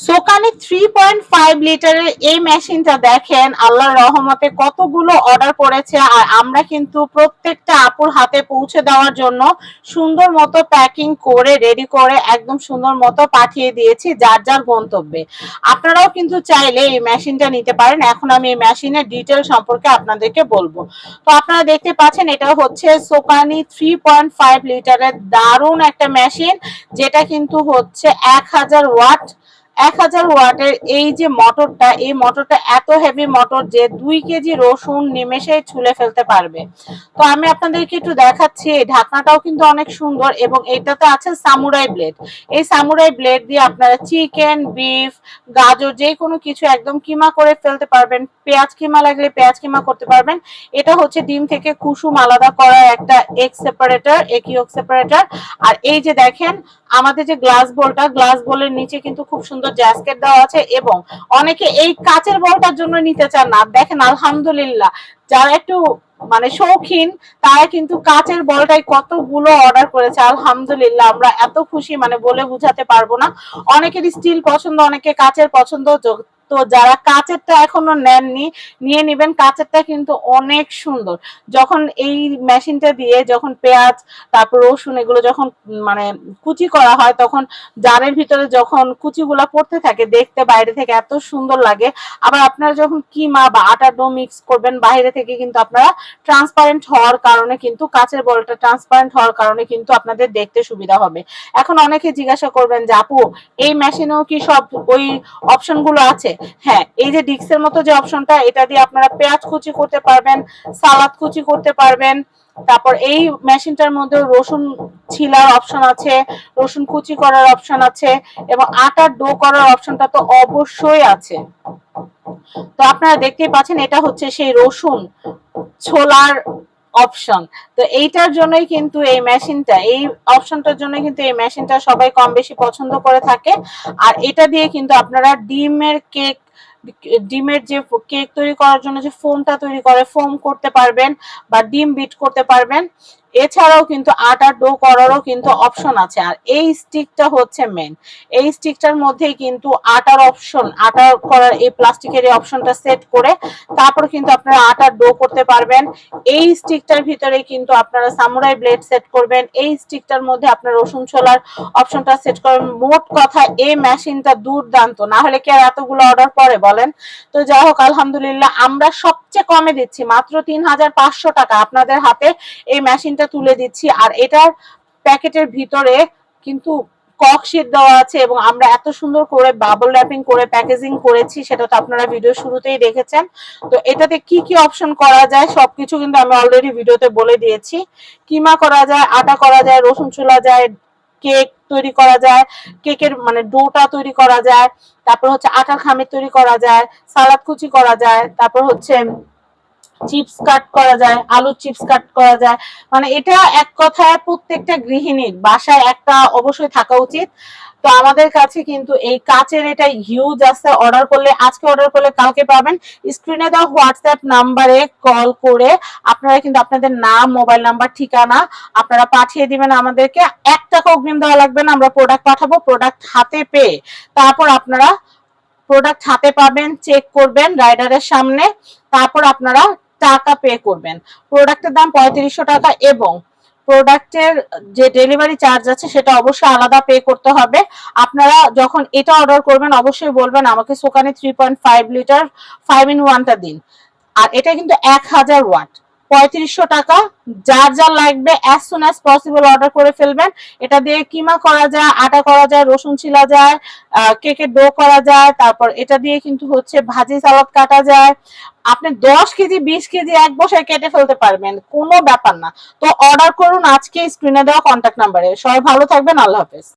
সোকানি three point five লিটারের এই মেশিনটা দেখেন, আল্লাহর রহমতে কতগুলো অর্ডার করেছে আর আমরা কিন্তু প্রত্যেকটা আপুর হাতে পৌঁছে দেওয়ার জন্য সুন্দর মতো প্যাকিং করে রেডি করে, একদম সুন্দর মতো পাঠিয়ে দিয়েছি যার যার গন্তব্যে। আপনারাও কিন্তু চাইলে এই মেশিনটা নিতে পারেন। এখন আমি এই মেশিনের ডিটেল সম্পর্কে আপনাদেরকে বলব। তো আপনারা দেখতে পাচ্ছেন, এটা হচ্ছে সোকানি থ্রি পয়েন্ট ফাইভ লিটারের দারুণ একটা মেশিন, যেটা কিন্তু হচ্ছে এক হাজার ওয়াট এক হাজার ওয়াটের এই যে মোটরটা, এই মোটরটা এত হেভি মোটর যে দুই কেজি রসুন নিমেষে ছুলে ফেলতে পারবে। তো আমি আপনাদেরকে একটু দেখাচ্ছি, এই ঢাকনাটাও কিন্তু অনেক সুন্দর এবং এটাতে আছে সামুরাই ব্লেড এই সামুরাই ব্লেড দিয়ে আপনারা চিকেন বিফ গাজর যে কোনো কিছু একদম কিমা করে ফেলতে পারবেন। পেঁয়াজ কিমা লাগলে পেঁয়াজ কিমা করতে পারবেন। এটা হচ্ছে ডিম থেকে কুসুম আলাদা করার একটা এগ সেপারেটর একিওক সেপারেটর আর এই যে দেখেন, আমাদের যে গ্লাস বোলটা গ্লাস বোলের নিচে কিন্তু খুব সুন্দর জ্যাসকেট দেওয়া আছে এবং অনেকে এই কাচের বলটার জন্য নিতে চান না। দেখেন, আলহামদুলিল্লাহ, যারা একটু মানে শৌখিন, তারা কিন্তু কাচের বলটাই কতগুলো অর্ডার করেছে। আলহামদুলিল্লাহ, আমরা এত খুশি মানে বলে বুঝাতে পারব না। অনেকের স্টিল পছন্দ অনেকে কাচের পছন্দ তো যারা কাচেরটা এখনও নেননি, নিয়ে নিবেন। কাচেরটা কিন্তু অনেক সুন্দর। যখন এই মেশিনটা দিয়ে যখন পেঁয়াজ, তারপর রসুন এগুলো যখন মানে কুচি করা হয়, তখন জারের ভিতরে যখন কুচিগুলা পড়তে থাকে, দেখতে বাইরে থেকে এত সুন্দর লাগে। আবার আপনারা যখন কিমা বা আটা ডো মিক্স করবেন, বাইরে থেকে কিন্তু আপনারা ট্রান্সপারেন্ট হওয়ার কারণে কিন্তু, কাচের বলটা ট্রান্সপারেন্ট হওয়ার কারণে কিন্তু আপনাদের দেখতে সুবিধা হবে। এখন অনেকে জিজ্ঞাসা করবেন যে, আপু, এই মেশিনেও কি সব ওই অপশনগুলো আছে? হ্যাঁ এই যে ডিক্সের মতো যে অপশনটা, এটা দিয়ে আপনারা পেঁয়াজ কুচি করতে পারবেন, সালাদ কুচি করতে পারবেন। তারপর এই মেশিনটার মধ্যে রসুন ছিলার অপশন আছে, রসুন কুচি করার অপশন আছে, এবং আটার ডো করার অপশনটা তো অবশ্যই আছে। তো আপনারা দেখতেই পাচ্ছেন, এটা হচ্ছে সেই রসুন ছোলার অপশন তো এইটার জন্যই কিন্তু এই মেশিনটা এই অপশনটার জন্য কিন্তু এই মেশিনটা সবাই কম বেশি পছন্দ করে থাকে। আর এটা দিয়ে কিন্তু আপনারা ডিমের কেক, ডিমের যে কেক তৈরি করার জন্য যে ফোমটা তৈরি করে ফোম করতে পারবেন বা ডিম বিট করতে পারবেন। এছাড়াও কিন্তু আটা ডো করারও কিন্তু অপশন আছে। আর এই স্টিকটা হচ্ছে মেন এই স্টিকটার মধ্যেই কিন্তু আটার অপশন আটা করার এই প্লাস্টিকের এই অপশনটা সেট করে তারপর কিন্তু আপনারা আটার ডো করতে পারবেন। এই স্টিকটার ভিতরে কিন্তু আপনারা সামুরাই ব্লেড সেট করবেন। এই স্টিকটার মধ্যে আপনার রসুন ছোলার অপশনটা সেট করবেন। মোট কথা এই মেশিনটা দুর্দান্ত। না হলে কি আর এতগুলো অর্ডার পরে বলেন? তো যাই হোক, আলহামদুলিল্লাহ আমরা সবচেয়ে কমে দিচ্ছি। মাত্র তিন হাজার পাঁচশো টাকা আপনাদের হাতে এই মেশিনটা তুলে দিচ্ছি। আর এটার প্যাকেটের ভিতরে কিন্তু কক শীট দেওয়া আছে এবং আমরা এত সুন্দর করে বাবল র্যাপিং করে প্যাকেজিং করেছি, সেটা তো আপনারা ভিডিও শুরুতেই দেখেছেন। তো এটাতে কি কি অপশন করা যায়, সবকিছু কিন্তু আমি অলরেডি ভিডিওতে বলে দিয়েছি। কিমা করা যায়, আটা করা যায়, রসুন চুলা যায়, কেক তৈরি করা যায়, কেকের মানে ডোটা তৈরি করা যায়, তারপর হচ্ছে আটার খামির তৈরি করা যায়, সালাদ কুচি করা যায়, তারপর হচ্ছে চিপস কাট করা যায়, আলুর চিপস কাট করা যায়। মানে এটা এক কথায় প্রত্যেকটা গৃহিণীর বাসায় একটা অবশ্যই থাকা উচিত। তো আমাদের কাছে কিন্তু এই কাচের এটা হিউজ আছে। অর্ডার করলে, আজকে অর্ডার করলে কালকে পাবেন। স্ক্রিনে দেওয়া হোয়াটসঅ্যাপ নাম্বারে কল করে আপনারা কিন্তু আপনাদের নাম মোবাইল নাম্বার ঠিকানা আপনারা পাঠিয়ে দিবেন আমাদেরকে। এক টাকা অগ্রিম দেওয়া লাগবে না, আমরা প্রোডাক্ট পাঠাবো প্রোডাক্ট হাতে পেয়ে তারপর আপনারা প্রোডাক্ট হাতে পাবেন চেক করবেন রাইডারের সামনে। তারপর আপনারা টাকা পে করবেন। প্রোডাক্টের দাম পঁয়ত্রিশশো টাকা এবং প্রোডাক্টের যে ডেলিভারি চার্জ আছে সেটা অবশ্যই আলাদা পে করতে হবে। আপনারা যখন এটা অর্ডার করবেন, অবশ্যই বলবেন আমাকে সোকানে three point five litre five in ওয়ানটা দিন। আর এটা কিন্তু এক হাজার ওয়াট পঁয়ত্রিশশো টাকা। যার যা লাগবে as soon as possible order করে ফেলবেন। এটা দিয়ে কিমা করা যায়, আটা করা যায়, রসুন ছিলা যায় কেকের ডো করা যায়, তারপর এটা দিয়ে কিন্তু হচ্ছে ভাজি সালাদ কাটা যায়। আপনি দশ কেজি, বিশ কেজি এক বসায় কেটে ফেলতে পারবেন, কোনো ব্যাপার না। তো অর্ডার করুন আজকে স্ক্রিনে দেওয়া কন্ট্যাক্ট নাম্বারে সবাই ভালো থাকবেন, আল্লাহ হাফেজ।